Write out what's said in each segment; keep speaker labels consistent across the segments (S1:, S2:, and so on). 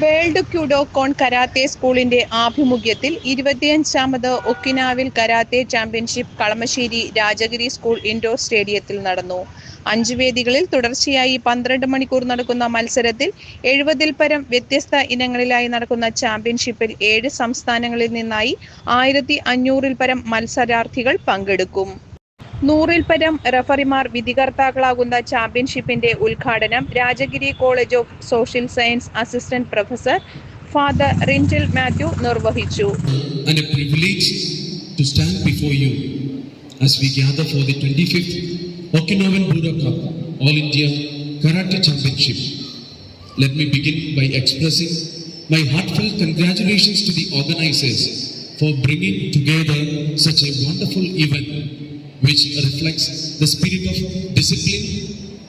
S1: World ക്യൂഡോകോൺ karate സ്കൂളിന്റെ ആഭിമുഖ്യത്തിൽ ഇരുപത്തിയഞ്ചാമത് ഒക്കിനാവിൽ karate championship Kalamassery Rajagiri school indoor സ്റ്റേഡിയത്തിൽ നടന്നു. അഞ്ച് വേദികളിൽ തുടർച്ചയായി പന്ത്രണ്ട് മണിക്കൂർ നടക്കുന്ന മത്സരത്തിൽ എഴുപതിൽ പരം വ്യത്യസ്ത ഇനങ്ങളിലായി നടക്കുന്ന ചാമ്പ്യൻഷിപ്പിൽ ഏഴ് സംസ്ഥാനങ്ങളിൽ നിന്നായി ആയിരത്തി അഞ്ഞൂറിൽ പരം മത്സരാർത്ഥികൾ പങ്കെടുക്കും. നൂറിൽ പരം റഫറിമാർ വിധികർത്താക്കളാകുന്ന ചാമ്പ്യൻഷിപ്പിന്റെ ഉദ്ഘാടനം Rajagiri college of social science assistant professor father Rintil Mathew നിർവഹിച്ചു
S2: and a privilege to stand before you as we gather for the 25th Okinawan Budo Cup All India Karate Championship. Let me begin by expressing my heartfelt congratulations to the organizers for bringing together such a wonderful event which reflects the spirit of discipline,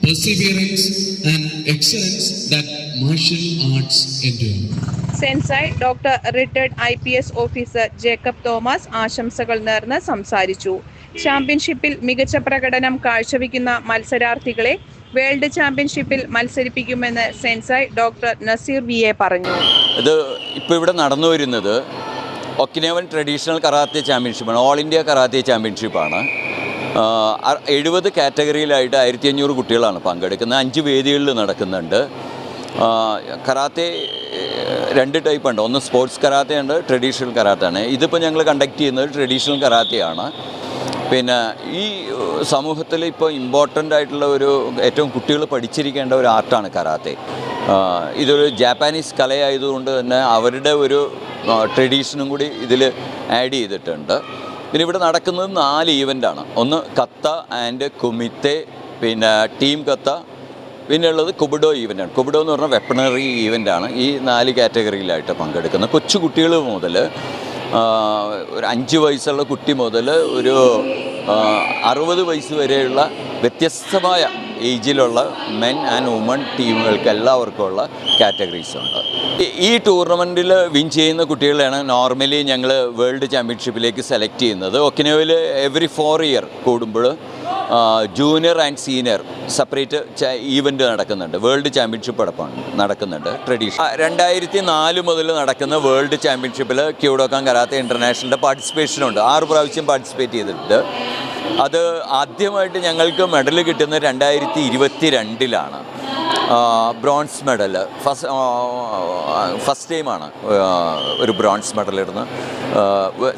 S2: perseverance, and excellence that martial arts endure.
S1: Sensei doctor retired I P S officer Jacob Thomas ആശംസകൾ നേർന്ന് സംസാരിച്ചു. ചാമ്പ്യൻഷിപ്പിൽ മികച്ച പ്രകടനം കാഴ്ചവെക്കുന്ന മത്സരാർത്ഥികളെ world ചാമ്പ്യൻഷിപ്പിൽ മത്സരിപ്പിക്കുമെന്ന് sensei doctor Nazeer V A പറഞ്ഞു.
S3: ഇത് ഇപ്പോൾ ഇവിടെ നടന്നു വരുന്നത് ഒക്കിനേവൻ ട്രഡീഷണൽ കറാത്തെ ചാമ്പ്യൻഷിപ്പാണ് ഓൾ ഇന്ത്യ കറാത്തെ ചാമ്പ്യൻഷിപ്പാണ്. എഴുപത് കാറ്റഗറിയിലായിട്ട് ആയിരത്തി അഞ്ഞൂറ് കുട്ടികളാണ് പങ്കെടുക്കുന്നത്. അഞ്ച് വേദികളിൽ നടക്കുന്നുണ്ട്. കരാത്തെ രണ്ട് ടൈപ്പ് ഉണ്ട്. ഒന്ന് സ്പോർട്സ് കരാത്തെ ഉണ്ട് ട്രഡീഷണൽ കറാത്തെ ആണ്. ഇതിപ്പോൾ ഞങ്ങൾ കണ്ടക്ട് ചെയ്യുന്നത് ട്രഡീഷണൽ കരാത്തെയാണ് പിന്നെ ഈ സമൂഹത്തിൽ ഇപ്പോൾ ഇമ്പോർട്ടന്റ് ആയിട്ടുള്ള ഒരു ഏറ്റവും കുട്ടികൾ പഠിച്ചിരിക്കേണ്ട ഒരു ആർട്ടാണ് കരാത്തെ. ഇതൊരു ജാപ്പാനീസ് കലയായതുകൊണ്ട് തന്നെ അവരുടെ ഒരു ട്രഡീഷനും കൂടി ഇതിൽ ആഡ് ചെയ്തിട്ടുണ്ട്. പിന്നെ ഇവിടെ നടക്കുന്നത് നാല് ഈവന്റാണ് ഒന്ന് കത്ത ആൻഡ് കുമിത്തെ പിന്നെ ടീം കത്ത. പിന്നെ ഉള്ളത് കുബിഡോ ഈവന്റാണ് കുബിഡോ എന്ന് പറഞ്ഞാൽ വെപ്പണറി ഈവന്റാണ് ഈ നാല് കാറ്റഗറിയിലായിട്ട് പങ്കെടുക്കുന്ന കൊച്ചു കുട്ടികൾ മുതൽ ഒരു അഞ്ച് വയസ്സുള്ള കുട്ടി മുതൽ ഒരു അറുപത് വയസ്സ് വരെയുള്ള വ്യത്യസ്തമായ ഏജിലുള്ള മെൻ ആൻഡ് വുമൺ ടീമുകൾക്ക് എല്ലാവർക്കുമുള്ള കാറ്റഗറീസ് ഉണ്ട്. ഈ- ടൂർണമെന്റിൽ വിൻ ചെയ്യുന്ന കുട്ടികളെയാണ് നോർമലി ഞങ്ങൾ വേൾഡ് ചാമ്പ്യൻഷിപ്പിലേക്ക് സെലക്ട് ചെയ്യുന്നത്. ഒക്കിനോയിൽ എവറി ഫോർ ഇയർ കൂടുമ്പോൾ junior and senior separate event നടക്കുന്നുണ്ട്. വേൾഡ് ചാമ്പ്യൻഷിപ്പ് അടക്കം നടക്കുന്നുണ്ട് ട്രഡീഷൻ രണ്ടായിരത്തി നാല് മുതൽ നടക്കുന്ന വേൾഡ് ചാമ്പ്യൻഷിപ്പിൽ ക്യൂഡോക്കാൻ കരാത്ത ഇന്റർനാഷണലിന്റെ പാർട്ടിസിപ്പേഷനുണ്ട് ആറ് പ്രാവശ്യം പാർട്ടിസിപ്പേറ്റ് ചെയ്തിട്ടുണ്ട്. അത് ആദ്യമായിട്ട് ഞങ്ങൾക്ക് മെഡൽ കിട്ടുന്നത് രണ്ടായിരത്തി ഇരുപത്തി രണ്ടിലാണ് ബ്രോൺസ് മെഡൽ. ഫസ്റ്റ് ഫസ്റ്റ് ടൈമാണ് ഒരു ബ്രോൺസ് മെഡൽ ഇടുന്നത്.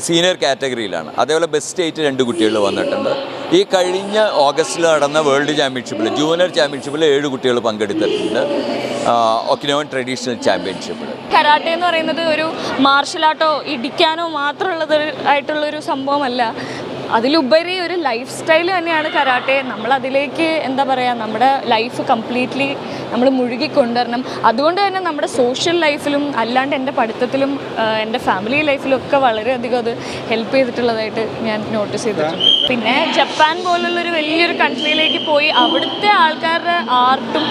S3: സീനിയർ കാറ്റഗറിയിലാണ്. അതേപോലെ ബെസ്റ്റ് എയ്റ്റ് രണ്ട് കുട്ടികൾ വന്നിട്ടുണ്ട്. ഈ കഴിഞ്ഞ ഓഗസ്റ്റിൽ നടന്ന വേൾഡ് ചാമ്പ്യൻഷിപ്പിൽ ജൂനിയർ ചാമ്പ്യൻഷിപ്പിൽ ഏഴ് കുട്ടികൾ പങ്കെടുത്തിട്ടുണ്ട്. ഒക്കിനോവൻ ട്രഡീഷണൽ ചാമ്പ്യൻഷിപ്പിൽ.
S4: കരാട്ടെ എന്ന് പറയുന്നത് ഒരു മാർഷൽ ആർട്ടോ ഇടിക്കാനോ മാത്രമുള്ളത് ആയിട്ടുള്ളൊരു സംഭവമല്ല. അതിലുപരി ഒരു ലൈഫ് സ്റ്റൈൽ തന്നെയാണ് കരാട്ടെ. നമ്മൾ അതിലേക്ക് എന്താ പറയുക നമ്മുടെ ലൈഫ് കംപ്ലീറ്റ്ലി നമ്മൾ മുഴുകി കൊണ്ടുവരണം അതുകൊണ്ട് തന്നെ നമ്മുടെ സോഷ്യൽ ലൈഫിലും അല്ലാണ്ട് എന്റെ പഠിത്തത്തിലും എന്റെ ഫാമിലി ലൈഫിലും ഒക്കെ വളരെയധികം അത് ഹെൽപ്പ് ചെയ്തിട്ടുള്ളതായിട്ട് ഞാൻ നോട്ടീസ് ചെയ്തിട്ടുണ്ട്. പിന്നെ ജപ്പാൻ പോലുള്ളൊരു വലിയൊരു കൺട്രിയിലേക്ക് പോയി അവിടുത്തെ ആൾക്കാരുടെ ആർട്ടും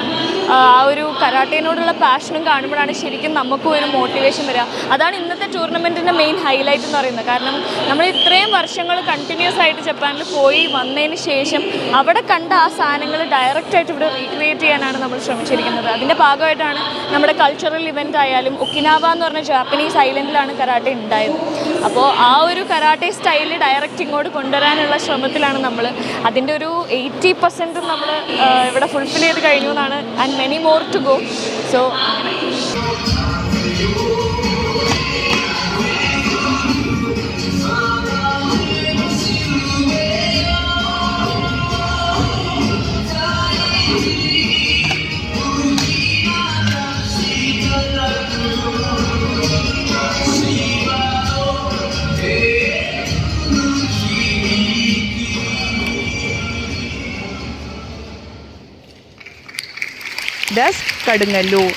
S4: ആ ഒരു കരാട്ടേനോടുള്ള പാഷനും കാണുമ്പോഴാണ് ശരിക്കും നമുക്കും ഒരു മോട്ടിവേഷൻ വരിക. അതാണ് ഇന്നത്തെ ടൂർണമെന്റിന്റെ മെയിൻ ഹൈലൈറ്റ് എന്ന് പറയുന്നത്. കാരണം നമ്മൾ ഇത്രയും വർഷങ്ങൾ കണ്ടിന്യൂസ് ആയിട്ട് ജപ്പാനിൽ പോയി വന്നതിന് ശേഷം അവിടെ കണ്ട ആ സാധനങ്ങൾ ഡയറക്റ്റായിട്ട് ഇവിടെ റീക്രിയേറ്റ് ചെയ്യാനാണ് നമ്മൾ ശ്രമിച്ചിരിക്കുന്നത്. അതിന്റെ ഭാഗമായിട്ടാണ് നമ്മുടെ കൾച്ചറൽ ഇവന്റ് ആയാലും ഒക്കിനാവ എന്ന് പറഞ്ഞ ജാപ്പനീസ് ഐലൻഡിലാണ് കരാട്ടെ ഉണ്ടായത്. അപ്പോൾ ആ ഒരു കരാട്ടെ സ്റ്റൈൽ ഡയറക്റ്റ് ഇങ്ങോട്ട് കൊണ്ടുവരാനുള്ള ശ്രമത്തിലാണ് നമ്മൾ. അതിന്റെ ഒരു എയ്റ്റി പെർസെന്റും നമ്മൾ ഇവിടെ ഫുൾഫിൽ ചെയ്ത് കഴിഞ്ഞു എന്നാണ് and many more to go so
S1: desk Kadungallur.